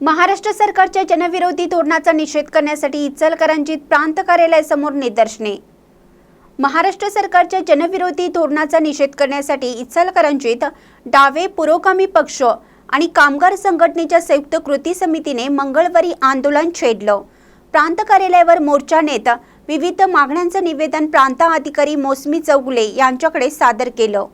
महाराष्ट्र सरकारच्या जनविरोधी धोरणाचा निषेध करण्यासाठी इचलकरंजीत प्रांत कार्यालयासमोर निदर्शने. महाराष्ट्र सरकारच्या जनविरोधी धोरणाचा निषेध करण्यासाठी इचलकरंजीत डावे पुरोगामी पक्ष आणि कामगार संघटनेच्या संयुक्त कृती समितीने मंगळवारी आंदोलन छेडलं. प्रांत कार्यालयावर मोर्चा नेत विविध मागण्यांचं निवेदन प्रांत अधिकारी मोसमी चौगुले यांच्याकडे सादर केलं.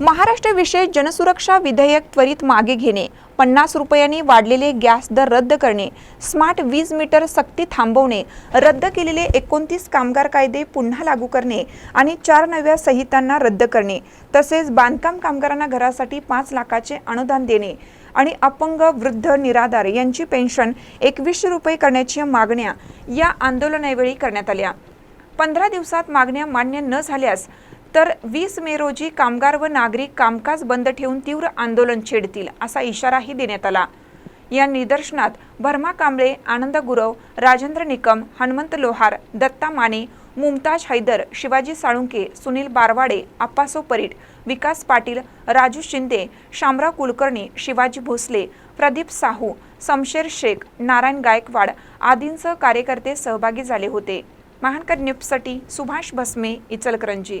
महाराष्ट्र विशेष जनसुरक्षा विधेयक त्वरित मागे घेणे पन्नास रुपयांनी वाढलेले गॅस दर रद्द करणे स्मार्ट वीज मीटर सक्ती थांबवणे रद्द केलेले एकोणतीस कामगार कायदे पुन्हा लागू करणे आणि चार नव्या संहितांना रद्द करणे तसेच बांधकाम कामगारांना घरासाठी पाच लाखाचे अनुदान देणे आणि अपंग वृद्ध निराधार यांची पेन्शन एकवीसशे रुपये करण्याच्या मागण्या या आंदोलनावेळी करण्यात आल्या. पंधरा दिवसात मागण्या मान्य न झाल्यास तर वीस मे रोजी कामगार व नागरिक कामकाज बंद ठेवून तीव्र आंदोलन छेडतील असा इशाराही देण्यात आला. या निदर्शनात भरमा कांबळे आनंद गुरव राजेंद्र निकम हनुमंत लोहार दत्ता माने मुमताज हैदर शिवाजी साळुंके सुनील बारवाडे आप्पासो परीट विकास पाटील राजू शिंदे शामराव कुलकर्णी शिवाजी भोसले प्रदीप साहू समशेर शेख नारायण गायकवाड आदींसह कार्यकर्ते सहभागी झाले होते. महानकर न्यूजसाठी सुभाष भस्मे इचलकरंजी.